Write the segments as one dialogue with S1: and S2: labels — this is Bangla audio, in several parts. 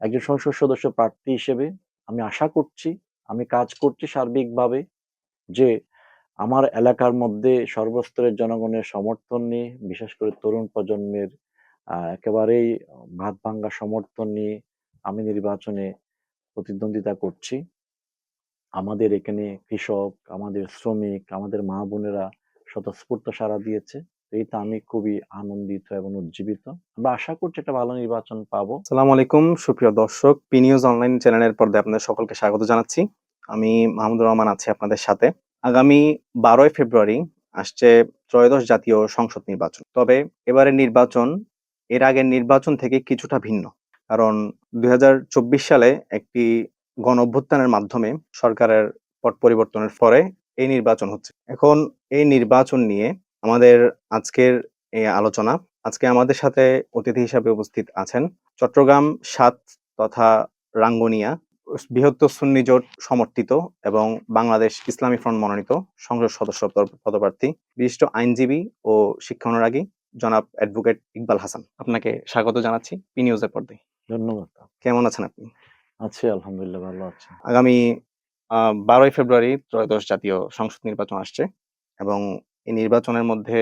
S1: একজন সংসদ সদস্য প্রার্থী হিসেবে আমি আশা করছি, আমি কাজ করছি সার্বিকভাবে যে আমার এলাকার মধ্যে সর্বস্তরের জনগণের সমর্থন নিয়ে, বিশেষ করে তরুণ প্রজন্মের একেবারেই ভাত ভাঙ্গা সমর্থন নিয়ে আমি নির্বাচনে প্রতিদ্বন্দ্বিতা করছি। আমাদের এখানে কৃষক, আমাদের শ্রমিক, আমাদের মা বোনেরা স্বতঃস্ফূর্ত সাড়া দিয়েছে। এইটা আমি খুবই আনন্দিত এবং উজ্জীবিত। আমরা আশা করছি একটা ভালো নির্বাচন পাবো।
S2: সালাম আলাইকুম, সুপ্রিয় দর্শক পি নিউজ অনলাইন চ্যানেলের পর্দায় আপনাদের সকলকে স্বাগত জানাচ্ছি। আমি মাহমুদুর রহমান আছি আপনাদের সাথে। আগামী বারোই ফেব্রুয়ারি আসছে ত্রয়োদশ জাতীয় সংসদ নির্বাচন। তবে এবারের নির্বাচন এর আগের নির্বাচন থেকে কিছুটা ভিন্ন। কারণ দুই হাজার চব্বিশ সালে একটি গণ অভ্যুত্থানের মাধ্যমে সরকারের পট পরিবর্তনের পরে এই নির্বাচন হচ্ছে। এখন এই নির্বাচন নিয়ে আমাদের আজকের এই আলোচনা। আজকে আমাদের সাথে অতিথি হিসাবে উপস্থিত আছেন চট্টগ্রাম সাত তথা রাঙ্গুনিয়া বৃহত্তর সুন্নি জোট সমর্থিত এবং বাংলাদেশ ইসলামী ফ্রন্ট মনোনীত সংসদ সদস্য পদপ্রার্থী বিশিষ্ট আইনজীবী ও শিক্ষা অনুরাগী জনাব অ্যাডভোকেট ইকবাল হাসান। আপনাকে স্বাগত জানাচ্ছি পি নিউজের পর্দায়।
S1: ধন্যবাদ।
S2: কেমন আছেন আপনি?
S1: আছি আলহামদুলিল্লাহ ভালো আছি।
S2: আগামী বারোই ফেব্রুয়ারি ত্রয়োদশ জাতীয় সংসদ নির্বাচন আসছে এবং এই নির্বাচনের মধ্যে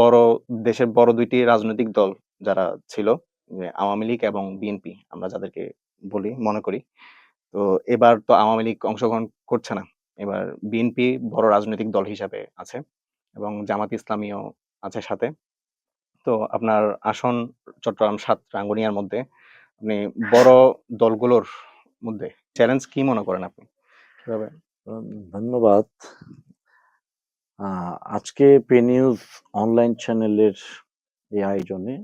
S2: বড়, দেশের বড় দুইটি রাজনৈতিক দল যারা ছিল আওয়ামী লীগ এবং বিএনপি, আমরা যাদেরকে বলি, মনে করি। তো এবার তো আওয়ামী লীগ অংশগ্রহণ করছে না। এবার বিএনপি বড় রাজনৈতিক দল হিসাবে আছে এবং জামাত ইসলামীও আছে সাথে। তো আপনার আসন চট্টগ্রাম সাত রাঙ্গুনিয়ার মধ্যে আপনি বড় দলগুলোর মধ্যে চ্যালেঞ্জ কি মনে করেন আপনি?
S1: ধন্যবাদ। আজকে পে নিউজ অনলাইন চ্যানেলের এই আয়োজনে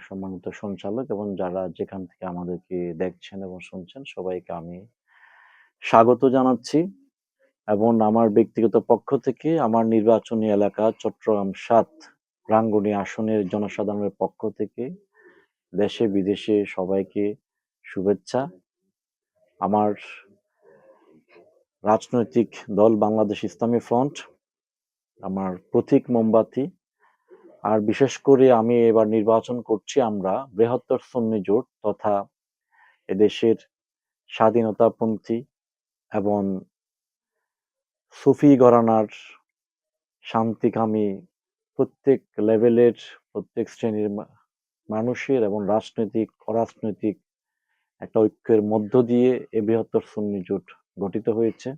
S1: সম্মানিত সঞ্চালক এবং যারা যেখান থেকে আমাদেরকে দেখছেন এবং শুনছেন, সবাইকে আমি স্বাগত জানাচ্ছি এবং আমার ব্যক্তিগত পক্ষ থেকে আমার নির্বাচনী এলাকা চট্টগ্রাম সাত রাঙ্গুনি আসনের জনসাধারণের পক্ষ থেকে দেশে বিদেশে সবাইকে শুভেচ্ছা। আমার রাজনৈতিক দল বাংলাদেশ ইসলামী ফ্রন্ট আমার প্রতীক মোমবাতি। আর বিশেষ করে আমি এবার নির্বাচন করছি আমরা বৃহত্তর সুন্নি জোট তথা এদেশের স্বাধীনতাপন্থী এবং সুফি ঘরানার শান্তিকামী প্রত্যেক লেভেলের প্রত্যেক শ্রেণির মানুষের এবং রাজনৈতিক, অরাজনৈতিক একটা ঐক্যের মধ্য দিয়ে এ বৃহত্তর সুন্নি জোট গঠিত হয়েছে।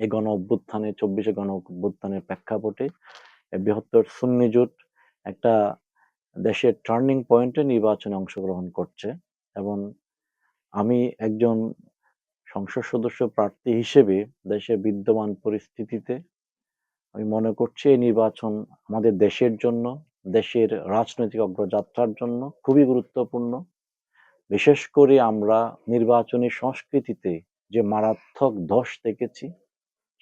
S1: এই গণ অভ্যুত্থানে, চব্বিশে গণ অভ্যুত্থানের প্রেক্ষাপটে বৃহত্তর সুন্নি জোট একটা দেশের টার্নিং পয়েন্টে নির্বাচনে অংশগ্রহণ করছে এবং আমি একজন সংসদ সদস্য প্রার্থী হিসেবে দেশের বিদ্যমান পরিস্থিতিতে আমি মনে করছি এই নির্বাচন আমাদের দেশের জন্য, দেশের রাজনৈতিক অগ্রযাত্রার জন্য খুবই গুরুত্বপূর্ণ। বিশেষ করে আমরা নির্বাচনী সংস্কৃতিতে যে মারাত্মক ধস দেখেছি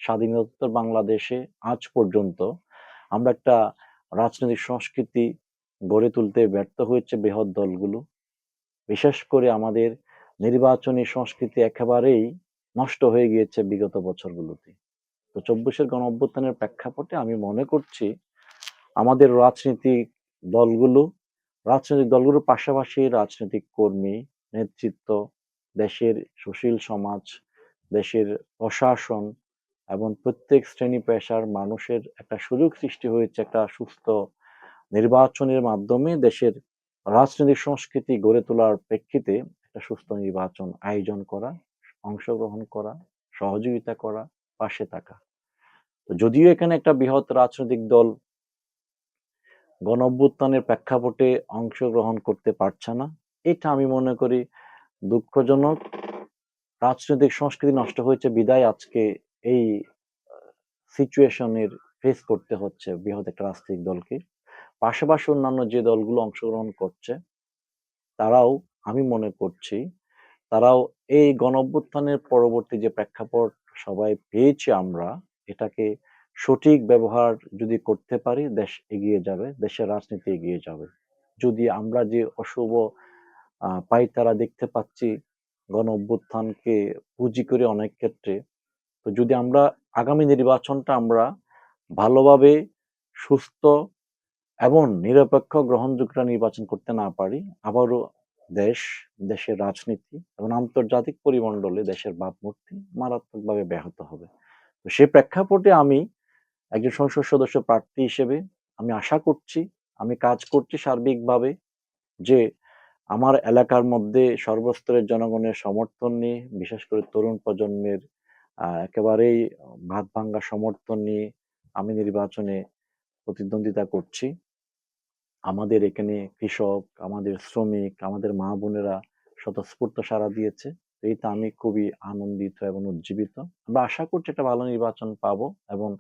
S1: স্বাধীনোত্তর বাংলাদেশে আজ পর্যন্ত আমরা একটা রাজনৈতিক সংস্কৃতি গড়ে তুলতে ব্যর্থ হয়েছে বৃহৎ দলগুলো। বিশেষ করে আমাদের নির্বাচনী সংস্কৃতি একেবারেই নষ্ট হয়ে গিয়েছে বিগত বছরগুলোতে। তো চব্বিশের গণ অভ্যুত্থানের প্রেক্ষাপটে আমি মনে করছি আমাদের রাজনৈতিক দলগুলো, রাজনৈতিক দলগুলোর পাশাপাশি রাজনৈতিক কর্মী, নেতৃত্ব, দেশের সুশীল সমাজ, দেশের প্রশাসন এবং প্রত্যেক শ্রেণি পেশার মানুষের একটা সুযোগ সৃষ্টি হয়েছে একটা সুস্থ নির্বাচনের মাধ্যমে দেশের রাজনৈতিক সংস্কৃতি গড়ে তোলার প্রেক্ষিতে একটা সুস্থ নির্বাচন আয়োজন করা, অংশগ্রহণ করা, সহযোগিতা করা, পাশে থাকা। তো যদিও এখানে একটা বৃহৎ রাজনৈতিক দল গণ অভ্যুত্থানের প্রেক্ষাপটে অংশগ্রহণ করতে পারছে না, এটা আমি মনে করি দুঃখজনক। রাজনৈতিক সংস্কৃতি নষ্ট হয়েছে বিদায় আজকে এই সিচুয়েশনের ফেস করতে হচ্ছে বৃহৎ একটা রাজনৈতিক দলকে। পাশাপাশি অন্যান্য যে দলগুলো অংশগ্রহণ করছে তারাও আমি মনে করছি তারাও এই গণ অভ্যুত্থানের পরবর্তী যে প্রেক্ষাপট সবাই পেয়েছি আমরা এটাকে সঠিক ব্যবহার যদি করতে পারি দেশ এগিয়ে যাবে দেশের রাজনীতি এগিয়ে যাবে। যদি আমরা যে অশুভ আহ, পাইতারা দেখতে পাচ্ছি গণ অভ্যুত্থানকে পুঁজি করে অনেক ক্ষেত্রে তো যদি আমরা আগামী নির্বাচনটা আমরা ভালোভাবে, সুস্থ এবং নিরপেক্ষ গ্রহণযোগ্য নির্বাচন করতে না পারি, আবারও দেশ, দেশের রাজনীতি এবং আন্তর্জাতিক পরিমণ্ডলে দেশের ভাবমূর্তি মারাত্মকভাবে ব্যাহত হবে। তো সেই প্রেক্ষাপটে আমি একজন সংসদ সদস্য প্রার্থী হিসেবে আমি আশা করছি, আমি কাজ করছি সার্বিকভাবে যে আমার এলাকার মধ্যে সর্বস্তরের জনগণের সমর্থন নিয়ে, বিশেষ করে তরুণ প্রজন্মের একেবারেই ভাত ভাঙ্গা সমর্থন নিয়ে আমি নির্বাচনে প্রতিদ্বন্দ্বিতা করছি। আমাদের এখানে কৃষক, আমাদের শ্রমিক, আমাদের মা বোনেরা স্বতঃস্ফূর্ত সাড়া দিয়েছে। এইতে আমি খুবই আনন্দিত এবং উজ্জীবিত। আমরা আশা করছি একটা ভালো নির্বাচন পাবো এবং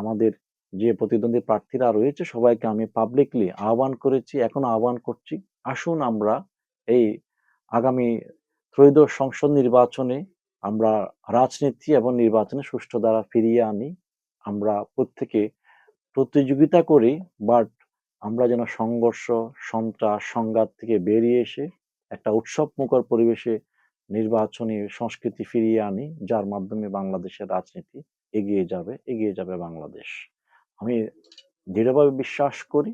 S1: আমাদের যে প্রতিদ্বন্দ্বী প্রার্থীরা রয়েছে সবাইকে আমি পাবলিকলি আহ্বান করেছি, এখন আহ্বান করছি। আসুন আমরা এই আগামী ত্রয়োদশ সংসদ নির্বাচনে আমরা রাজনীতি এবং নির্বাচনে সুষ্ঠু দ্বারা ফিরিয়ে আনি। আমরা প্রত্যেকে প্রতিযোগিতা করি বাট আমরা যেন সংঘর্ষ, সন্ত্রাস, সংঘাত থেকে বেরিয়ে এসে একটা উৎসব মুখর পরিবেশে নির্বাচনী সংস্কৃতি ফিরিয়ে আনি, যার মাধ্যমে বাংলাদেশের রাজনীতি এগিয়ে যাবে এগিয়ে যাবে বাংলাদেশ। আমি দৃঢ়ভাবে বিশ্বাস করি,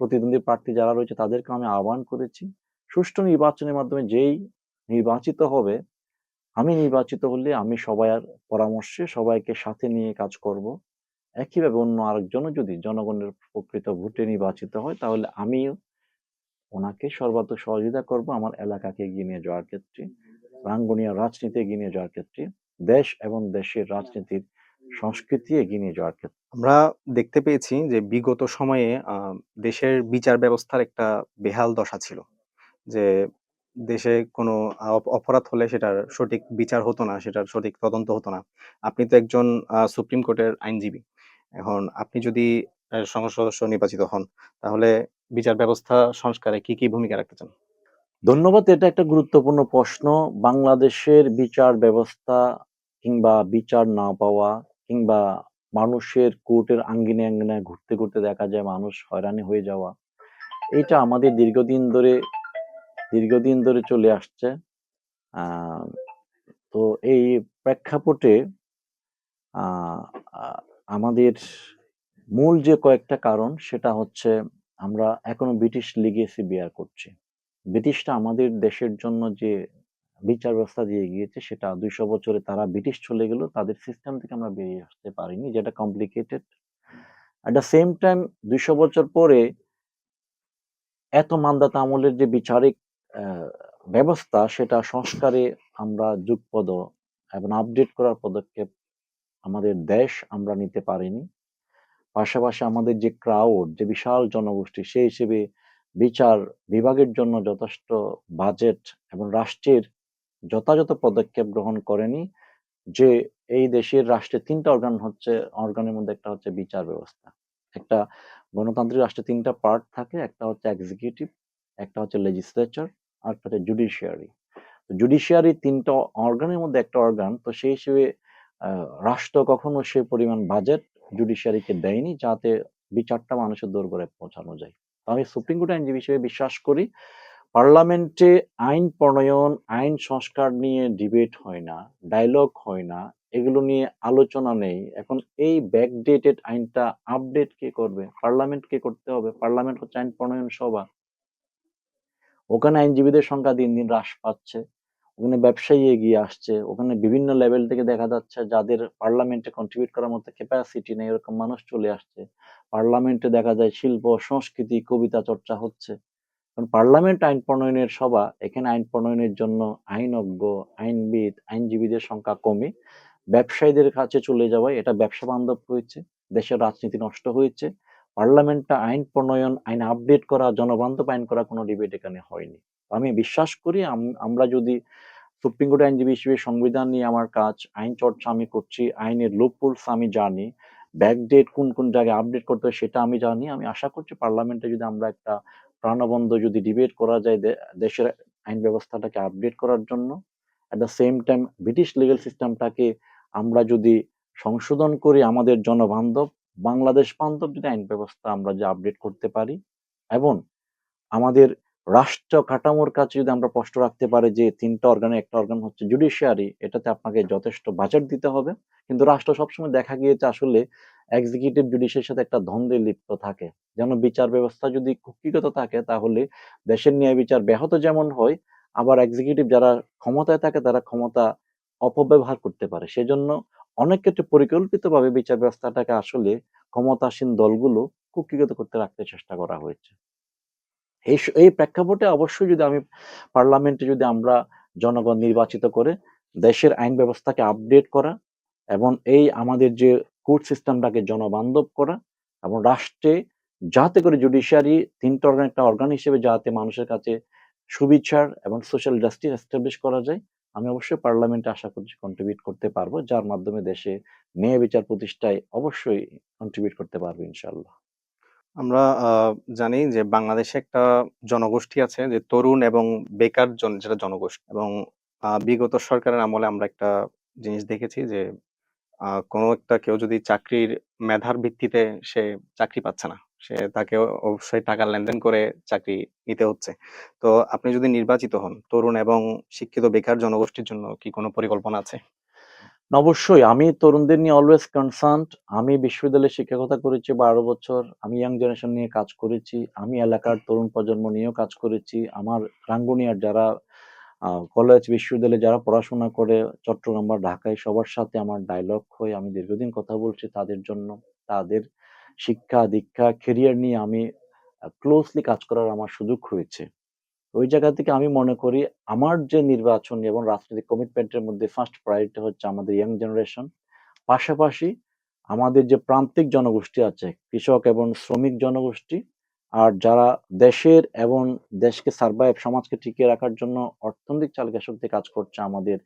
S1: প্রতিদ্বন্দ্বী প্রার্থী যারা রয়েছে তাদেরকে আমি আহ্বান করেছি, সুষ্ঠু নির্বাচনের মাধ্যমে যেই নির্বাচিত হবে আমি নির্বাচিত হলে আমি সবার পরামর্শে সবাইকে সাথে নিয়ে কাজ করব। একইভাবে অন্য আরেকজনও যদি জনগণের প্রকৃত ভোটে নির্বাচিত হয়, তাহলে আমিও ওনাকে সর্বাত্মক সহযোগিতা করব আমার এলাকাকে এগিয়ে নিয়ে যাওয়ার ক্ষেত্রে, রাঙ্গুনিয়া রাজনীতি এগিয়ে নিয়ে যাওয়ার ক্ষেত্রে, দেশ এবং দেশের রাজনীতির সংস্কৃতি এগিয়ে নিয়ে যাওয়ার ক্ষেত্রে।
S2: আমরা দেখতে পেয়েছি যে বিগত সময়ে দেশের বিচার ব্যবস্থার একটা বেহাল দশা ছিল। যে দেশে কোনো অপ- অপরাধ হলে সেটার সঠিক বিচার হতো না, সেটার সঠিক তদন্ত হতো না। আপনি তো একজন সুপ্রিম কোর্টের আইনজীবী। এখন আপনি যদি সংসদ সদস্য নির্বাচিত হন, তাহলে বিচার ব্যবস্থা সংস্কারে কি কি ভূমিকা রাখতে চান?
S1: ধন্যবাদ, এটা একটা গুরুত্বপূর্ণ প্রশ্ন। বাংলাদেশের বিচার ব্যবস্থা কিংবা বিচার না পাওয়া কিংবা মানুষের কোর্টের আঙ্গিনে আঙ্গিনায় ঘুরতে ঘুরতে দেখা যায় মানুষ হয়রানি হয়ে যাওয়া, এটা আমাদের দীর্ঘদিন ধরে দীর্ঘদিন ধরে চলে আসছে। তো এই প্রেক্ষাপটে আমাদের মূল যে কয়েকটা কারণ, সেটা হচ্ছে আমরা এখনও ব্রিটিশ লিগেসি বিয়ার করছি। ব্রিটিশটা আমাদের দেশের জন্য যে বিচার ব্যবস্থা দিয়ে গিয়েছে, সেটা দুইশো বছরে তারা ব্রিটিশ চলে গেল, তাদের সিস্টেম থেকে আমরা বেরিয়ে আসতে পারিনি, যেটা complicated at the same time দুইশো বছর পরে এত মান্দাতা আমলের যে বিচারিক ব্যবস্থা সেটা সংস্কারে আমরা যুগপদ এবং আপডেট করার পদক্ষেপ আমাদের দেশ আমরা নিতে পারিনি। পাশাপাশি আমাদের যে ক্রাউড যে বিশাল জনগোষ্ঠী, সেই হিসেবে বিচার বিভাগের জন্য যথেষ্ট বাজেট এবং রাষ্ট্রের যথাযথ পদক্ষেপ গ্রহণ করেনি, যে এই দেশের রাষ্ট্রের তিনটা অর্গান হচ্ছে অর্গানের মধ্যে একটা হচ্ছে বিচার ব্যবস্থা। একটা গণতান্ত্রিক রাষ্ট্রে তিনটা পার্ট থাকে, একটা হচ্ছে এক্সিকিউটিভ একটা হচ্ছে লেজিসলেচার হচ্ছে জুডিশিয়ারি জুডিশিয়ারি তিনটা অর্গানের মধ্যে একটা অর্গান তো সেই হিসেবে রাষ্ট্র কখনো সে পরিমাণ বাজেট জুডিশিয়ারিকে দেয়নি, যাতে বিচারটা মানুষের দোরগোড়ায় পৌঁছানো যায়। তো আমি সুপ্রিম কোর্ট আইনজীবী হিসেবে বিশ্বাস করি, পার্লামেন্টে আইন প্রণয়ন, আইন সংস্কার নিয়ে ডিবেট হয় না ডায়লগ হয় না, এগুলো নিয়ে আলোচনা নেই। এখন এই ব্যাকডেটেড আইনটা আপডেট কে করবে? পার্লামেন্ট কে করতে হবে? পার্লামেন্ট হচ্ছে আইন প্রণয়ন সভা। ওখানে আইনজীবীদের সংখ্যা দিন দিন হ্রাস পাচ্ছে, ওখানে ব্যবসায়ী এগিয়ে আসছে, ওখানে বিভিন্ন লেভেল থেকে দেখা যাচ্ছে যাদের পার্লামেন্টে কন্ট্রিবিউট করার মতো ক্যাপাসিটি নেই, এরকম মানুষ চলে আসছে। পার্লামেন্টে দেখা যায় শিল্প, সংস্কৃতি, কবিতা চর্চা হচ্ছে। কারণ পার্লামেন্ট আইন প্রণয়নের সভা, এখানে আইন প্রণয়নের জন্য আইনজ্ঞ, আইনবিদ, আইনজীবীদের সংখ্যা কমে। ব্যবসায়ীদের কাছে চলে যাওয়ায় এটা ব্যবসা বান্ধব হয়েছে, দেশের রাজনীতি নষ্ট হয়েছে। পার্লামেন্টটা আইন প্রণয়ন, আইন আপডেট করা, জনবান্ধব আইন করা কোনো ডিবেট এখানে হয়নি। আমি বিশ্বাস করি আমরা যদি সুপ্রিম কোর্ট আইনজীবী হিসেবে সংবিধান নিয়ে আমার কাজ, আইন চর্চা আমি করছি, আইনের লুপহোলস আমি জানি ব্যাকডেট কোন কোন জায়গায় আপডেট করতে হয় সেটা আমি জানি, আমি আশা করছি পার্লামেন্টে যদি আমরা একটা প্রাণবন্ধ যদি ডিবেট করা যায় দেশের আইন ব্যবস্থাটাকে আপডেট করার জন্য at the same time British legal সিস্টেমটাকে আমরা যদি সংশোধন করি আমাদের জনবান্ধব বাংলাদেশ বান্ধব যদি আইন ব্যবস্থা আমরা যে আপডেট করতে পারি এবং আমাদের রাষ্ট্র কাঠামোর কাছে যদি আমরা স্পষ্ট রাখতে পারি যে তিনটা অর্গানে একটা অর্গান হচ্ছে জুডিশিয়ারি এটাতে আপনাকে যথেষ্ট বাজেট দিতে হবে। কিন্তু রাষ্ট্র সবসময় দেখা গিয়েছে আসলে এক্সিকিউটিভ জুডিশিয়ার সাথে একটা দ্বন্দ্বে লিপ্ত থাকে। যেন বিচার ব্যবস্থা যদি কুক্ষিগত থাকে তাহলে দেশের ন্যায় বিচার ব্যাহত যেমন হয়, আবার এক্সিকিউটিভ যারা ক্ষমতায় থাকে তারা ক্ষমতা অপব্যবহার করতে পারে। সেজন্য অনেক ক্ষেত্রে পরিকল্পিতভাবে বিচার ব্যবস্থাটাকে আসলে ক্ষমতাসীন দলগুলো কুক্ষিগত করতে রাখতে চেষ্টা করা হয়েছে। এই এই প্রেক্ষাপটে অবশ্যই যদি আমি পার্লামেন্টে যদি আমরা জনগণ নির্বাচিত করে দেশের আইন ব্যবস্থাকে আপডেট করা এবং এই আমাদের যে কোর্ট সিস্টেমটাকে জনবান্ধব করা এবং রাষ্ট্রে যাতে করে জুডিশিয়ারি তিনটা অর্গান একটা অর্গান হিসেবে যাতে মানুষের কাছে সুবিচার এবং সোশ্যাল জাস্টিস এস্টাবলিশ করা যায় আমি অবশ্যই পার্লামেন্টে আশা করছি কন্ট্রিবিউট করতে পারব, যার মাধ্যমে দেশে ন্যায় বিচার প্রতিষ্ঠায় অবশ্যই কন্ট্রিবিউট করতে পারব ইনশাল্লাহ
S2: আমরা জানি যে বাংলাদেশে একটা জনগোষ্ঠী আছে যে তরুণ এবং বেকার জন, যেটা জনগোষ্ঠী এবং বিগত সরকারের আমলে আমরা একটা জিনিস দেখেছি যে কোনো একটা কেউ যদি চাকরির মেধার ভিত্তিতে সে চাকরি পাচ্ছে না। সে তাকে অবশ্যই টাকা লেনদেন করে চাকরি নিতে হচ্ছে। তো আপনি যদি নির্বাচিত হন, তরুণ এবং শিক্ষিত বেকার জনগোষ্ঠীর জন্য কি কোনো পরিকল্পনা আছে?
S1: অবশ্যই। আমি তরুণদের নিয়ে অলওয়েজ কনসার্নড আমি বিশ্ববিদ্যালয়ে শিক্ষকতা করেছি বারো বছর। আমি ইয়াং জেনারেশন নিয়ে কাজ করেছি। আমি এলাকার তরুণ প্রজন্ম নিয়েও কাজ করেছি। আমার রাঙ্গুনিয়ার যারা কলেজ বিশ্ববিদ্যালয়ে যারা পড়াশোনা করে, চট্টগ্রাম বা ঢাকায় সবার সাথে আমার ডায়লগ হয়ে। আমি দীর্ঘদিন কথা বলছি তাদের জন্য। তাদের শিক্ষা, দীক্ষা কেরিয়ার নিয়ে আমি ক্লোজলি কাজ করার আমার সুযোগ হয়েছে। ওই জায়গা থেকে আমি মনে করি, আমার যে নির্বাচন এবং রাজনৈতিক কমিটমেন্টের মধ্যে ফার্স্ট প্রায়োরিটি হচ্ছে আমাদের ইয়াং জেনারেশন পাশাপাশি আমাদের যে প্রান্তিক জনগোষ্ঠী আছে, কৃষক এবং শ্রমিক জনগোষ্ঠী, আর যারা দেশের এবং দেশকে সার্ভাইভ সমাজকে টিকিয়ে রাখার জন্য অর্থনৈতিক চালিকা শক্তি কাজ করছে আমাদের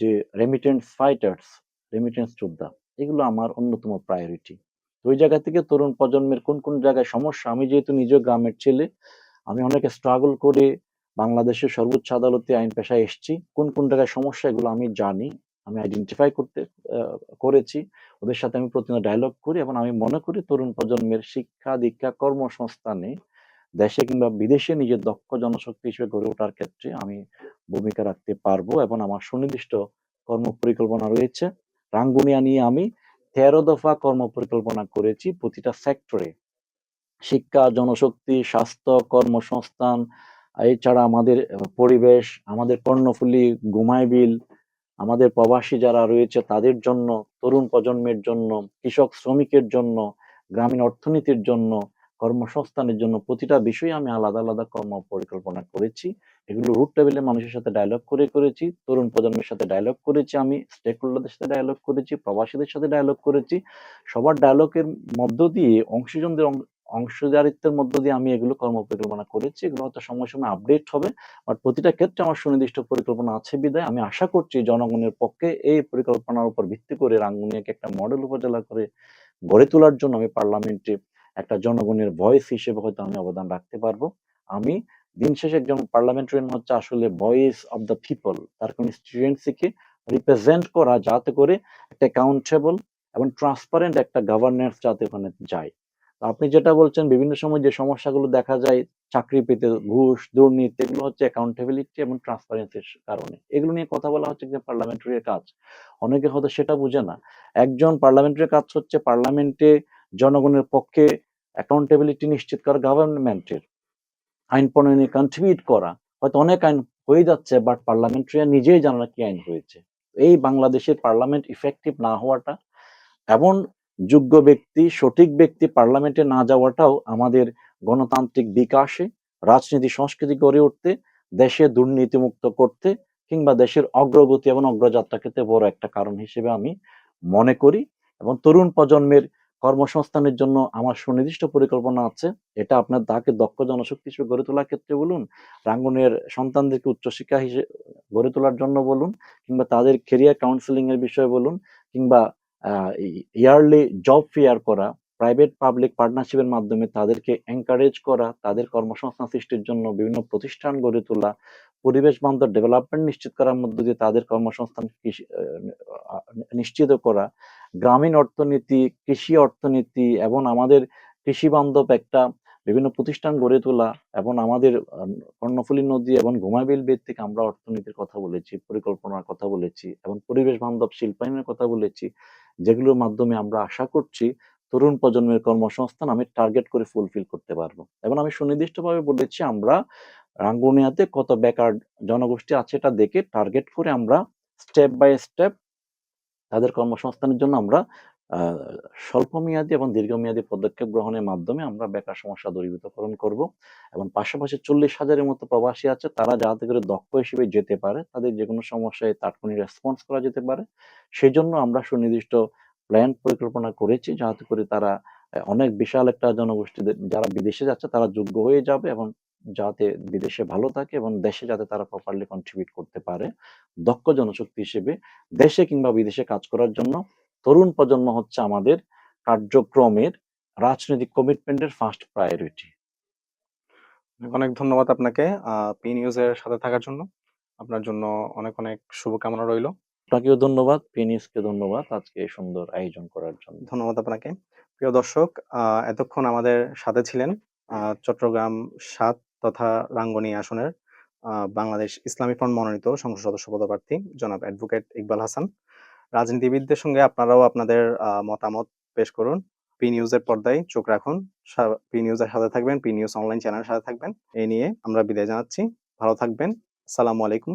S1: যে রেমিটেন্স ফাইটার্স রেমিটেন্স যোদ্ধা, এগুলো আমার অন্যতম প্রায়োরিটি ওই জায়গা থেকে তরুণ প্রজন্মের কোন কোন জায়গায় সমস্যা? আমি যেহেতু নিজেও গ্রামের ছেলে, আমি অনেকে স্ট্রাগল করে বাংলাদেশের সর্বোচ্চ আদালতে আইন পেশায় এসেছি। কোন কোন জায়গায় সমস্যা এগুলো আমি জানি, আমি আইডেন্টিফাই করতে করেছি। ওদের সাথে আমি প্রতিদিন ডায়লগ করি এবং আমি মনে করি তরুণ প্রজন্মের শিক্ষা, দীক্ষা, কর্মসংস্থানে দেশে কিংবা বিদেশে নিজের দক্ষ জনশক্তি হিসেবে গড়ে ওঠার ক্ষেত্রে আমি ভূমিকা রাখতে পারব এবং আমার সুনির্দিষ্ট কর্ম পরিকল্পনা রয়েছে। রাঙ্গুনিয়া নিয়ে আমি তেরো দফা কর্ম পরিকল্পনা করেছি প্রতিটা সেক্টরে শিক্ষা, জনশক্তি, স্বাস্থ্য, কর্মসংস্থান, এছাড়া আমাদের পরিবেশ, আমাদের কর্ণফুলী গুমাইবিল আমাদের প্রবাসী যারা রয়েছে তাদের জন্য, তরুণ প্রজন্মের জন্য, কৃষক শ্রমিকের জন্য, গ্রামীণ অর্থনীতির জন্য কর্মসংস্থানের জন্য প্রতিটা বিষয়ে আমি আলাদা আলাদা কর্ম পরিকল্পনা করেছি। এগুলো রুট টেবিলে মানুষের সাথে ডায়লগ করে করেছি, তরুণ প্রজন্মের সাথে ডায়লগ করেছি আমি স্টেক হোল্ডারদের সাথে ডায়লগ করেছি, প্রবাসীদের সাথে ডায়লগ করেছি। সবার ডায়লগের মধ্য দিয়ে, অংশীজনদের অংশীদারিত্বের মধ্য দিয়ে আমি এগুলো কর্ম পরিকল্পনা করেছি। এগুলো হয়তো সময় সময় আপডেট হবে আর প্রতিটা ক্ষেত্রে আমার সুনির্দিষ্ট পরিকল্পনা আছে বিদায়। আমি আশা করছি জনগণের পক্ষে এই পরিকল্পনার উপর ভিত্তি করে রাঙ্গুনিয়াকে একটা মডেল উপজেলা করে গড়ে তোলার জন্য আমি পার্লামেন্টে একটা জনগণের ভয়েস হিসেবে হয়তো আমি অবদান রাখতে পারব। আমি দিন শেষে একজন পার্লামেন্টারিয়ান হচ্ছে আসলে ভয়েস অফ দ্য পিপল তার কনস্টিটুয়েন্সিকে রিপ্রেজেন্ট করা যাতে করে একটা অ্যাকাউন্টেবল এবং ট্রান্সপারেন্ট একটা গভর্নেন্স যাতে ওখানে যায়। আপনি যেটা বলছেন, বিভিন্ন সময় যে সমস্যাগুলো দেখা যায়, চাকরি পেতে ঘুষ, দুর্নীতি, এগুলো হচ্ছে অ্যাকাউন্টেবিলিটি এবং ট্রান্সপারেন্সির কারণে। এগুলো নিয়ে কথা বলা হচ্ছে যে পার্লামেন্টারি কাজ। অনেকে হয়তো সেটা বুঝে না। একজন পার্লামেন্টারি কাজ হচ্ছে পার্লামেন্টে জনগণের পক্ষে অ্যাকাউন্টেবিলিটি নিশ্চিত করা গভর্নমেন্টের আইন প্রণয়নে কন্ট্রিবিউট করা। হয়তো অনেক আইন হয়ে যাচ্ছে বাট পার্লামেন্টারিয়ান নিজেই জানে না কি আইন হয়েছে এই বাংলাদেশের পার্লামেন্ট ইফেক্টিভ না হওয়াটা, এমন যোগ্য ব্যক্তি, সঠিক ব্যক্তি পার্লামেন্টে না যাওয়াটাও আমাদের গণতান্ত্রিক বিকাশে, রাজনীতি, সংস্কৃতি গড়ে উঠতে, দেশে দুর্নীতিমুক্ত করতে, কিংবা দেশের অগ্রগতি এবং অগ্রযাত্রা ক্ষেত্রে বড় একটা কারণ হিসেবে আমি মনে করি। এবং তরুণ প্রজন্মের কর্মসংস্থানের জন্য আমার সুনির্দিষ্ট পরিকল্পনা আছে। এটা আপনার দাকে দক্ষ জনশক্তি হিসেবে গড়ে তোলার ক্ষেত্রে বলুন, রাঙ্গনের সন্তানদেরকে উচ্চশিক্ষা হিসেবে গড়ে তোলার জন্য বলুন, কিংবা তাদের কেরিয়ার কাউন্সিলিং এর বিষয়ে বলুন, কিংবা ইয়ারলি জব ফেয়ার করা প্রাইভেট পাবলিক পার্টনারশিপের মাধ্যমে তাদেরকে এনকারেজ করা, তাদের কর্মসংস্থান সৃষ্টির জন্য বিভিন্ন প্রতিষ্ঠান গড়ে তোলা, পরিবেশ বান্ধব ডেভেলপমেন্ট নিশ্চিত করার মধ্য দিয়ে তাদের কর্মসংস্থান নিশ্চিত করা, গ্রামীণ অর্থনীতি, কৃষি অর্থনীতি এবং আমাদের কৃষি বান্ধব একটা বিভিন্ন প্রতিষ্ঠান গড়ে তোলা এবং আমাদের কর্ণফুলী নদী এবং ঘুমাবিল থেকে আমরা অর্থনীতির কথা বলেছি, পরিকল্পনার কথা বলেছি এবং পরিবেশ বান্ধব শিল্পায়নের কথা বলেছি, যেগুলোর মাধ্যমে আমরা আশা করছি তরুণ প্রজন্মের কর্মসংস্থান আমি টার্গেট করে ফুলফিল করতে পারব। এবং আমি সুনির্দিষ্টভাবে বলেছি আমরা রাঙ্গুনিয়াতে কত বেকার জনগোষ্ঠী আছে এটা দেখে টার্গেট করে আমরা স্টেপ বাই স্টেপ তাদের কর্মসংস্থানের জন্য আমরা স্বল্পমেয়াদী এবং দীর্ঘমেয়াদী পদক্ষেপ গ্রহণের মাধ্যমে আমরা বেকার সমস্যা দূরীভূতকরণ করব। এবং পাশাপাশি চল্লিশ হাজারের মতো প্রবাসী আছে, তারা যাতে করে দক্ষ হিসেবে যেতে পারে, তাদের যে কোনো সমস্যায় তাৎক্ষণিক রেসপন্স করা যেতে পারে। সেই জন্য আমরা সুনির্দিষ্ট প্ল্যান পরিকল্পনা করেছি যাতে করে তারা অনেক বিশাল একটা জনগোষ্ঠীদের যারা বিদেশে যাচ্ছে তারা যোগ্য হয়ে যাবে এবং যাতে বিদেশে ভালো থাকে এবং দেশে যাতে তারা প্রপারলি কন্ট্রিবিউট করতে পারে দক্ষ জনশক্তি হিসেবে দেশে কিংবা বিদেশে কাজ করার জন্য। তরুণ প্রজন্ম হচ্ছে আমাদের কার্যক্রমের রাজনৈতিক কমিটমেন্টের ফার্স্ট প্রায়োরিটি
S2: অনেক ধন্যবাদ আপনাকে পি নিউজের সাথে থাকার জন্য। আপনার জন্য অনেক অনেক শুভকামনা রইল।
S1: আপনাকেও ধন্যবাদ, পিনিসকে ধন্যবাদ আজকে সুন্দর আয়োজন করার জন্য।
S2: ধন্যবাদ আপনাকে। প্রিয় দর্শক এতক্ষণ আমাদের সাথে ছিলেন চট্টগ্রাম সাত তথা রাঙ্গনি আসনের বাংলাদেশ ইসলামী ফ্রন্ট মনোনীত সংসদ সদস্য পদপ্রার্থী জনাব অ্যাডভোকেট ইকবাল হাসান। রাজনীতিবিদদের সঙ্গে আপনারাও আপনাদের মতামত পেশ করুন। পি নিউজের পর্দায় চোখ রাখুন। পি নিউজের সাথে থাকবেন, পি নিউজ অনলাইন চ্যানেলের সাথে থাকবেন। এই নিয়ে আমরা বিদায় জানাচ্ছি। ভালো থাকবেন। আসসালামু আলাইকুম।